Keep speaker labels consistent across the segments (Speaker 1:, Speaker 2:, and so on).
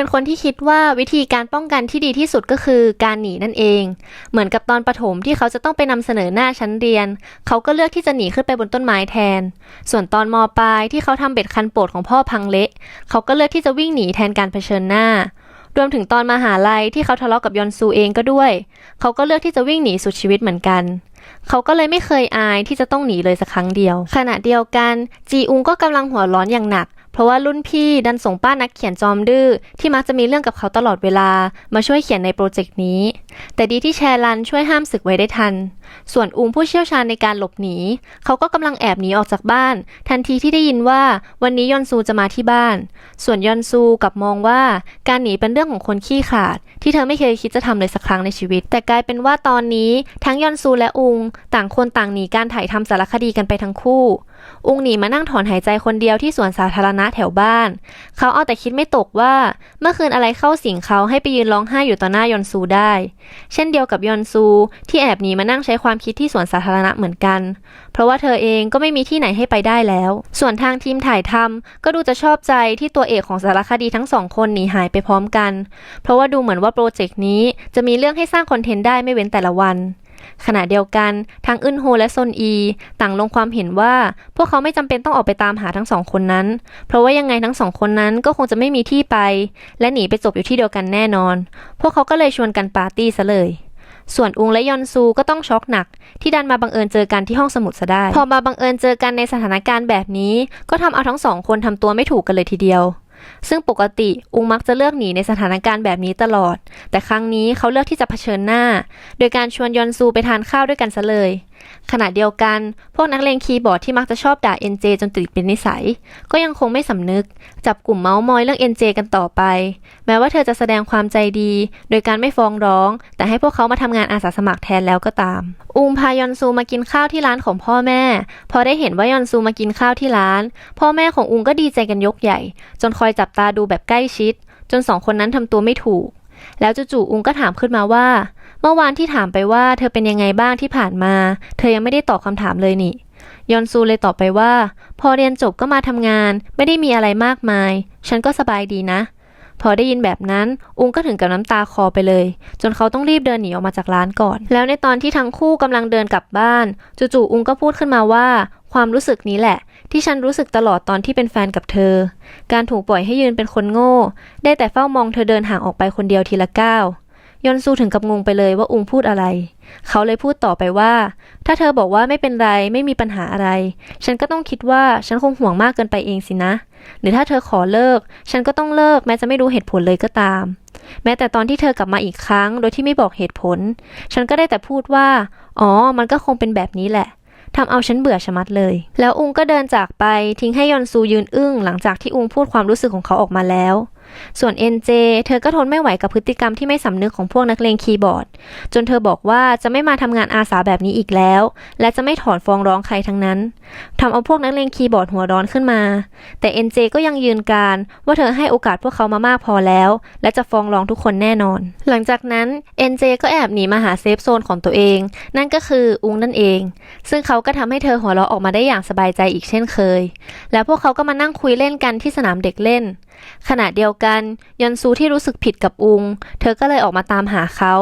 Speaker 1: เป็นคนที่คิดว่าวิธีการป้องกันที่ดีที่สุดก็คือการหนีนั่นเอง เหมือนกับตอนประถมที่เขาจะต้องไปนำเสนอหน้าชั้นเรียน เขาก็เลือกที่จะหนีขึ้นไปบนต้นไม้แทน ส่วนตอนมปลายที่เขาทำเบ็ดคันโปรดของพ่อพังเละ เขาก็เลือกที่จะวิ่งหนีแทนการเผชิญหน้ารวมถึงตอนมหาลัยที่เขาทะเลาะกับยอนซูเองก็ด้วย เขาก็เลือกที่จะวิ่งหนีสุดชีวิตเหมือนกัน เขาก็เลยไม่เคยอายที่จะต้องหนีเลยสักครั้งเดียว ขณะเดียวกันจีอุงก็กำลังหัวร้อนอย่างหนัก เพราะว่ารุ่นพี่ดันส่งป้านักเขียนจอมดื้อที่มักจะมีเรื่องกับเขาตลอดเวลามาช่วยเขียนในโปรเจกต์นี้ แต่ดีที่แชร์รันช่วยห้ามศึกไว้ได้ทัน ส่วนอุงผู้เชี่ยวชาญในการหลบหนี เขาก็กำลังแอบหนีออกจากบ้าน ทันทีที่ได้ยินว่าวันนี้ยอนซูจะมาที่บ้าน ส่วนยอนซูกับมองว่าการหนีเป็นเรื่องของคนขี้ขาด ที่เธอไม่เคยคิดจะทำเลยสักครั้งในชีวิต แต่กลายเป็นว่าตอนนี้ทั้งยอนซูและอุง ต่างคนต่างหนีการถ่ายทำสารคดีกันไปทั้งคู่ อุงหนีมานั่งถอนหายใจคนเดียวที่สวนสาธารณะแถวบ้าน เขาเอาแต่คิดไม่ตกว่า เมื่อคืนอะไรเข้าสิงเขาให้ไปยืนร้องไห้อยู่ต่อหน้ายอนซูได้ เช่นเดียวกับยอนซูที่แอบหนีมานั่งใช้ความคิดที่สวนสาธารณะเหมือนกัน เพราะว่าเธอเองก็ไม่มีที่ไหนให้ไปได้แล้ว ส่วนทางทีมถ่ายทำก็ดูจะชอบใจที่ตัวเอกของสารคดีทั้งสองคนหนีหายไปพร้อมกัน เพราะว่าดูเหมือนว่าโปรเจกต์นี้จะมีเรื่องให้สร้างคอนเทนต์ได้ไม่เว้นแต่ละวัน ขณะเดียวกันทั้งอึนโฮและซนอี ต่างลงความเห็นว่า พวกเขาไม่จำเป็นต้องออกไปตามหาทั้งสองคนนั้น เพราะว่ายังไงทั้งสองคนนั้นก็คงจะไม่มีที่ไป และหนีไปจบอยู่ที่เดียวกันแน่นอน พวกเขาก็เลยชวนกันปาร์ตี้ซะเลยส่วนอุงและยอนซูก็ต้องช็อกหนัก ที่ดันมาบังเอิญเจอกันที่ห้องสมุดซะได้ พอมาบังเอิญเจอกันในสถานการณ์แบบนี้ ก็ทำเอาทั้งสองคนทำตัวไม่ถูกกันเลยทีเดียว ซึ่งปกติอุงมักจะเลือกหนีในสถานการณ์แบบนี้ตลอด แต่ครั้งนี้เขาเลือกที่จะเผชิญหน้า โดยการชวนยอนซูไปทานข้าวด้วยกันซะเลย ขณะเดียวกัน พวกนักเลงคีย์บอร์ดที่มักจะชอบด่า NJ จนติดเป็นนิสัย ก็ยังคงไม่สำนึก จับกลุ่มเมาส์มอยเรื่อง NJ กันต่อไป แม้ว่าเธอจะแสดงความใจดี โดยการไม่ฟ้องร้อง แต่ให้พวกเขามาทำงานอาสาสมัครแทนแล้วก็ตาม อุงพายอนซูมากินข้าวที่ร้านของพ่อแม่ พอได้เห็นว่ายอนซูมากินข้าวที่ร้าน พ่อแม่ของอุงก็ดีใจกันยกใหญ่ จนคอยจับตาดูแบบใกล้ชิด จนสองคนนั้นทำตัวไม่ถูก แล้วจู่ๆอุงก็ถามขึ้นมาว่า เมื่อวานที่ถามไปว่าเธอเป็นยังไงบ้างที่ผ่านมา เธอยังไม่ได้ตอบคำถามเลยนี่ ยอนซูเลยตอบไปว่า พอเรียนจบก็มาทำงาน ไม่ได้มีอะไรมากมาย ฉันก็สบายดีนะ พอได้ยินแบบนั้น อุงก็ถึงกับน้ำตาคอไปเลย จนเขาต้องรีบเดินหนีออกมาจากร้านก่อน แล้วในตอนที่ทั้งคู่กำลังเดินกลับบ้าน จู่ๆอุงก็พูดขึ้นมาว่า ความรู้สึกนี้แหละ ที่ฉันรู้สึกตลอดตอนที่เป็นแฟนกับเธอ การถูกปล่อยให้ยืนเป็นคนโง่ ได้แต่เฝ้ามองเธอเดินห่างออกไปคนเดียวทีละก้าว ยอนซูถึงกับงงไปเลยว่าอุงพูดอะไร เขาเลยพูดต่อไปว่า ถ้าเธอบอกว่าไม่เป็นไรไม่มีปัญหาอะไร ฉันก็ต้องคิดว่าฉันคงห่วงมากเกินไปเองสินะ หรือถ้าเธอขอเลิก ฉันก็ต้องเลิกแม้จะไม่รู้เหตุผลเลยก็ตาม แม้แต่ตอนที่เธอกลับมาอีกครั้ง โดยที่ไม่บอกเหตุผล ฉันก็ได้แต่พูดว่า อ๋อ มันก็คงเป็นแบบนี้แหละทำเอาฉันเบื่อชะมัดเลย แล้วอุงก็เดินจากไปทิ้งให้ยอนซูยืนอึ้งหลังจากที่อุงพูดความรู้สึกของเขาออกมาแล้ว ส่วน NJ เธอก็ทนไม่ไหวกับพฤติกรรมที่ไม่สำนึกของพวกนักเลงคีย์บอร์ด จนเธอบอกว่าจะไม่มาทำงานอาสาแบบนี้อีกแล้ว และจะไม่ถอนฟ้องร้องใครทั้งนั้นทำเอาพวกนักเลงคีย์บอร์ดหัวร้อนขึ้นมา แต่ NJ ก็ยังยืนการว่าเธอให้โอกาสพวกเขามามากพอแล้ว และจะฟ้องร้องทุกคนแน่นอน หลังจากนั้น NJ ก็แอบหนีมาหาเซฟโซนของตัวเอง นั่นก็คืออุงนั่นเอง ซึ่งเขาก็ทำให้เธอหัวเราะออกมาได้อย่างสบายใจอีกเช่นเคย แล้วพวกเขาก็มานั่งคุยเล่นกันที่สนามเด็กเล่น ขณะเดียวกันยอนซูที่รู้สึกผิดกับอุง เธอก็เลยออกมาตามหาเขา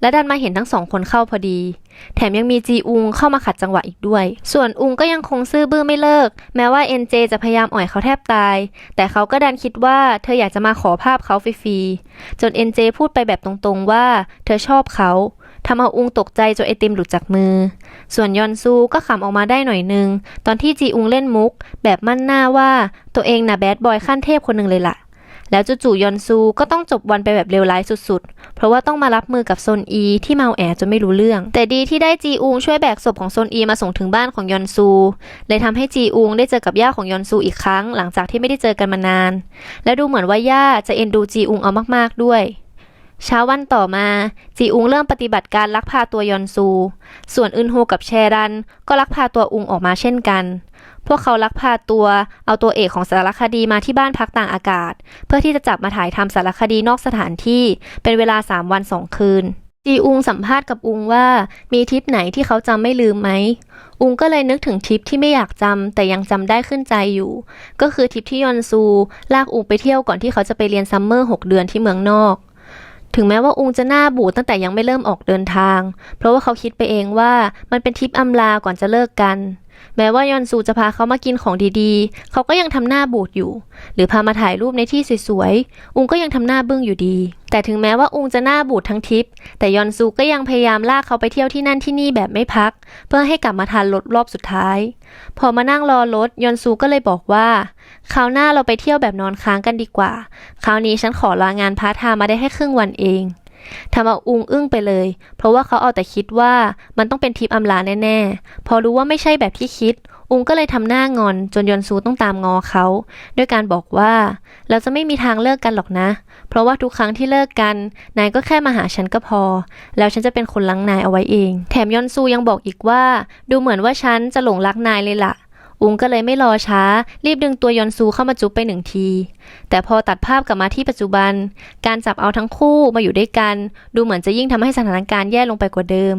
Speaker 1: และดันมาเห็นทั้งสองคนเข้าพอดี แถมยังมีจีอุงเข้ามาขัดจังหวะอีกด้วย ส่วนอุงก็ยังคงซื่อบื้อไม่เลิก แม้ว่าเอ็นเจจะพยายามอ่อยเขาแทบตาย แต่เขาก็ดันคิดว่าเธออยากจะมาขอภาพเขาฟรีๆจนเอ็นเจพูดไปแบบตรงๆว่า เธอชอบเขา ทำเอาอุงตกใจจนไอติมหลุดจากมือ ส่วนยอนซูก็ขำออกมาได้หน่อยนึง ตอนที่จีอุงเล่นมุก แบบมั่นหน้าว่าตัวเองน่ะแบดบอยขั้นเทพคนหนึ่งเลยล่ะ แล้วจู่ๆยอนซูก็ต้องจบวันไปแบบเลวร้ายสุดๆ เพราะว่าต้องมารับมือกับโซนอีที่เมาแอจนไม่รู้เรื่อง แต่ดีที่ได้จีอุงช่วยแบกศพของโซนอีมาส่งถึงบ้านของยอนซู เลยทำให้จีอุงได้เจอกับย่าของยอนซูอีกครั้ง หลังจากที่ไม่ได้เจอกันมานาน และดูเหมือนว่าย่าจะเอ็นดูจีอุงเอามากๆด้วย เช้าวันต่อมา จีอุงเริ่มปฏิบัติการลักพาตัวยอนซู ส่วนอึนโฮกับแชรัน ก็ลักพาตัวอุงออกมาเช่นกัน พวกเขาลักพาตัวเอาตัวเอกของสารคดีมาที่บ้านพักต่างอากาศ เพื่อที่จะจับมาถ่ายทำสารคดีนอกสถานที่ เป็นเวลา 3 วัน 2 คืน จีอุงสัมภาษณ์กับอุงว่ามีทริปไหนที่เขาจำไม่ลืมไหม อุงก็เลยนึกถึงทริปที่ไม่อยากจำแต่ยังจำได้ขึ้นใจอยู่ ก็คือทริปที่ยอนซู ลากอุงไปเที่ยวก่อนที่เขาจะไปเรียนซัมเมอร์หกเดือนที่เมืองนอก ถึงแม้ว่าอุงจะหน้าบูดตั้งแต่ยังไม่เริ่มออกเดินทาง เพราะว่าเขาคิดไปเองว่ามันเป็นทริปอำลาก่อนจะเลิกกัน แม้ว่ายอนซูจะพาเขามากินของดีๆ เขาก็ยังทำหน้าบูดอยู่ หรือพามาถ่ายรูปในที่สวยๆ อุงก็ยังทำหน้าบึ้งอยู่ดี แต่ถึงแม้ว่าอุงจะหน้าบูดทั้งทิป แต่ยอนซูก็ยังพยายามลากเขาไปเที่ยวที่นั่นที่นี่แบบไม่พัก เพื่อให้กลับมาทานรถรอบสุดท้าย พอมานั่งรอรถยอนซูก็เลยบอกว่าคราวหน้าเราไปเที่ยวแบบนอนค้างกันดีกว่า คราวนี้ฉันขอลางานพาร์ทไทม์มาได้แค่ครึ่งวันเอง ทำเอาอุงอึ้งไปเลย เพราะว่าเขาเอาแต่คิดว่ามันต้องเป็นทิปอำลาแน่ๆ พอรู้ว่าไม่ใช่แบบที่คิด อุงก็เลยทำหน้างอนจนยอนซูต้องตามงอเขา ด้วยการบอกว่า เราจะไม่มีทางเลิกกันหรอกนะ เพราะว่าทุกครั้งที่เลิกกัน นายก็แค่มาหาฉันก็พอ แล้วฉันจะเป็นคนลังนายเอาไว้เอง แถมยอนซูยังบอกอีกว่า ดูเหมือนว่าฉันจะหลงรักนายเลยล่ะ อุงก็เลยไม่รอช้า รีบดึงตัวยอนซูเข้ามาจุ๊บไปหนึ่งที แต่พอตัดภาพกลับมาที่ปัจจุบัน การจับเอาทั้งคู่มาอยู่ด้วยกัน ดูเหมือนจะยิ่งทำให้สถานการณ์แย่ลงไปกว่าเดิม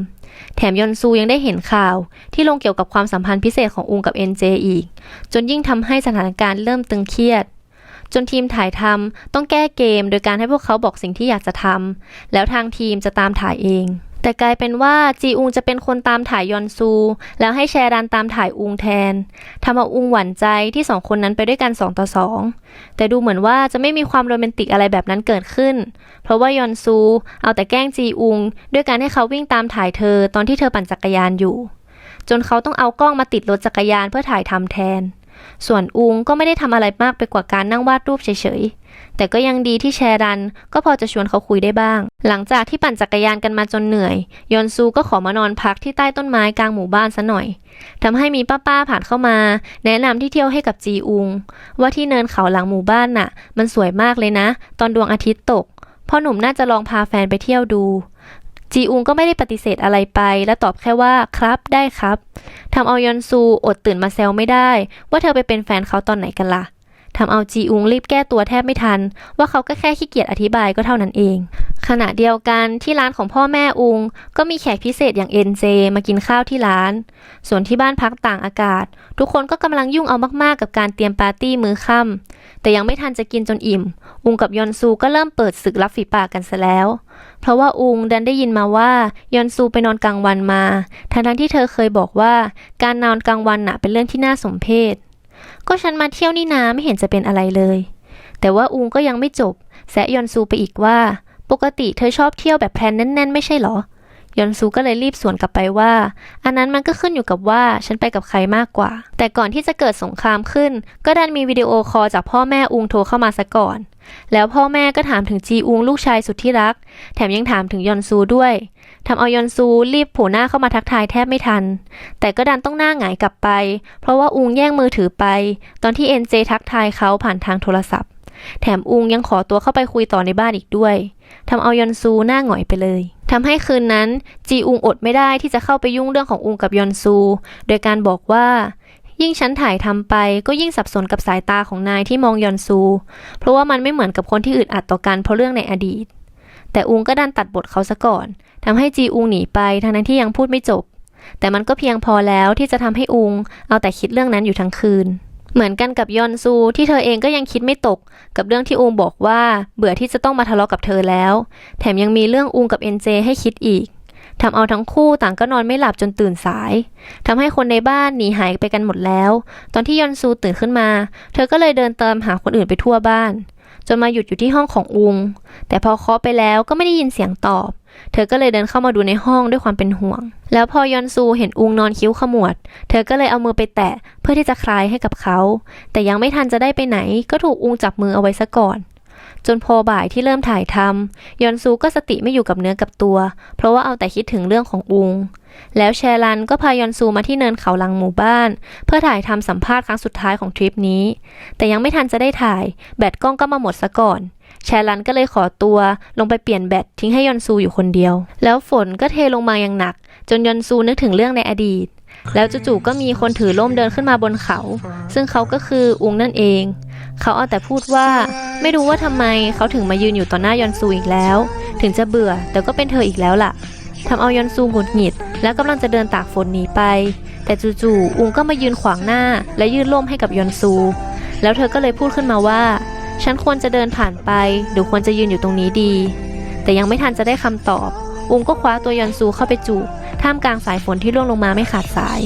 Speaker 1: แถมยอนซูยังได้เห็นข่าว ที่ลงเกี่ยวกับความสัมพันธ์พิเศษของอุงกับเอ็นเจอีก จนยิ่งทำให้สถานการณ์เริ่มตึงเครียด จนทีมถ่ายทำต้องแก้เกม โดยการให้พวกเขาบอกสิ่งที่อยากจะทำแล้วทางทีมจะตามถ่ายเอง แต่กลายเป็นว่าจีอุงจะเป็นคนตามถ่ายยอนซู แล้วให้แชรันตามถ่ายอุงแทนทำเอาอุงหวั่นใจที่สองคนนั้นไปด้วยกัน2ต่อ2แต่ดูเหมือนว่าจะไม่มีความโรแมนติกอะไรแบบนั้นเกิดขึ้น เพราะว่ายอนซูเอาแต่แกล้งจีอุง ด้วยการให้เขาวิ่งตามถ่ายเธอตอนที่เธอปั่นจักรยานอยู่ จนเขาต้องเอากล้องมาติดรถจักรยานเพื่อถ่ายทำแทน ส่วนอุงก็ไม่ได้ทำอะไรมากไปกว่าการนั่งวาดรูปเฉยๆ แต่ก็ยังดีที่แชรัน ก็พอจะชวนเขาคุยได้บ้าง หลังจากที่ปั่นจักรยานกันมาจนเหนื่อย ยอนซูก็ขอมานอนพักที่ใต้ต้นไม้กลางหมู่บ้านซะหน่อยทำให้มีป้าๆผ่านเข้ามา แนะนำที่เที่ยวให้กับจีอุง ว่าที่เนินเขาหลังหมู่บ้านน่ะ มันสวยมากเลยนะ ตอนดวงอาทิตย์ตกพ่อหนุ่มน่าจะลองพาแฟนไปเที่ยวดู จีอุงก็ไม่ได้ปฏิเสธอะไรไป และตอบแค่ว่าครับได้ครับทำเอายอนซูอดตื่นมาแซวไม่ได้ ว่าเธอไปเป็นแฟนเขาตอนไหนกันล่ะทำเอาจีอุงรีบแก้ตัวแทบไม่ทัน ว่าเขาก็แค่ขี้เกียจอธิบายก็เท่านั้นเอง ขณะเดียวกันที่ร้านของพ่อแม่อุง ก็มีแขกพิเศษอย่างเอ็นเจมากินข้าวที่ร้าน ส่วนที่บ้านพักต่างอากาศ ทุกคนก็กำลังยุ่งเอามากๆกับการเตรียมปาร์ตี้มื้อค่ำ แต่ยังไม่ทันจะกินจนอิ่ม อุงกับยอนซูก็เริ่มเปิดศึกรับฝีปากกันซะแล้ว เพราะว่าอุงดันได้ยินมาว่ายอนซูไปนอนกลางวันมาทั้งทั้งที่เธอเคยบอกว่า การนอนกลางวันน่ะเป็นเรื่องที่น่าสมเพชก็ฉันมาเที่ยวนี่นาไม่เห็นจะเป็นอะไรเลย แต่ว่าอุงก็ยังไม่จบแซะยอนซูไปอีกว่า ปกติเธอชอบเที่ยวแบบแพลนแน่นๆ ไม่ใช่หรอ ยอนซูก็เลยรีบสวนกลับไปว่า อันนั้นมันก็ขึ้นอยู่กับว่าฉันไปกับใครมากกว่า แต่ก่อนที่จะเกิดสงครามขึ้น ก็ดันมีวิดีโอคอลจากพ่อแม่อุงโทรเข้ามาซะก่อน แล้วพ่อแม่ก็ถามถึงจีอุงลูกชายสุดที่รัก แถมยังถามถึงยอนซูด้วยทำเอายอนซูรีบโผล่หน้าเข้ามาทักทายแทบไม่ทัน แต่ก็ดันต้องหน้าหงายกลับไป เพราะว่าอุงแย่งมือถือไป ตอนที่เอ็นเจทักทายเขาผ่านทางโทรศัพท์ แถมอุงยังขอตัวเข้าไปคุยต่อในบ้านอีกด้วยทำเอายอนซูหน้าหงอยไปเลย ทำให้คืนนั้น จีอุงอดไม่ได้ที่จะเข้าไปยุ่งเรื่องของอุงกับยอนซู โดยการบอกว่า ยิ่งฉันถ่ายทำไปก็ยิ่งสับสนกับสายตาของนายที่มองยอนซู เพราะว่ามันไม่เหมือนกับคนที่อึดอัดต่อกันเพราะเรื่องในอดีต แต่อุงก็ดันตัดบทเขาซะก่อนทำให้จีอุงหนีไปทั้งนั้นที่ยังพูดไม่จบ แต่มันก็เพียงพอแล้วที่จะทำให้อุงเอาแต่คิดเรื่องนั้นอยู่ทั้งคืน เหมือนกันกับยอนซูที่เธอเองก็ยังคิดไม่ตก กับเรื่องที่อุงบอกว่า เบื่อที่จะต้องมาทะเลาะกับเธอแล้ว แถมยังมีเรื่องอุงกับเอ็นเจให้คิดอีกทำเอาทั้งคู่ต่างก็นอนไม่หลับจนตื่นสายทำให้คนในบ้านหนีหายไปกันหมดแล้ว ตอนที่ยอนซูตื่นขึ้นมา เธอก็เลยเดินเติมหาคนอื่นไปทั่วบ้าน จนมาหยุดอยู่ที่ห้องของอุง แต่พอเคาะไปแล้วก็ไม่ได้ยินเสียงตอบ เธอก็เลยเดินเข้ามาดูในห้องด้วยความเป็นห่วง แล้วพอยอนซูเห็นอุงนอนคิ้วขมวด เธอก็เลยเอามือไปแตะเพื่อที่จะคลายให้กับเขา แต่ยังไม่ทันจะได้ไปไหน ก็ถูกอุงจับมือเอาไว้ซะก่อน จนพอบ่ายที่เริ่มถ่ายทำยอนซูก็สติไม่อยู่กับเนื้อกับตัว เพราะว่าเอาแต่คิดถึงเรื่องของอุง แล้วแชรันก็พายอนซูมาที่เนินเขาหลังหมู่บ้าน เพื่อถ่ายทำสัมภาษณ์ครั้งสุดท้ายของทริปนี้ แต่ยังไม่ทันจะได้ถ่าย แบตกล้องก็มาหมดซะก่อน แชรันก็เลยขอตัวลงไปเปลี่ยนแบตทิ้งให้ยอนซูอยู่คนเดียว แล้วฝนก็เทลงมาอย่างหนัก จนยอนซูนึกถึงเรื่องในอดีต แล้วจู่ๆก็มีคนถือร่มเดินขึ้นมาบนเขา ซึ่งเขาก็คืออุงนั่นเอง เขาเอาแต่พูดว่า ไม่รู้ว่าทำไมเขาถึงมายืนอยู่ต่อหน้ายอนซูอีกแล้ว ถึงจะเบื่อแต่ก็เป็นเธออีกแล้วล่ะทำเอายอนซูหงุดหงิด และกำลังจะเดินตากฝนหนีไป แต่จู่ๆอุงก็มายืนขวางหน้า และยื่นล่มให้กับยอนซู แล้วเธอก็เลยพูดขึ้นมาว่า ฉันควรจะเดินผ่านไป หรือควรจะยืนอยู่ตรงนี้ดี แต่ยังไม่ทันจะได้คำตอบ อุงก็คว้าตัวยอนซูเข้าไปจูบท่ามกลางสายฝนที่ร่วงลงมาไม่ขาดสาย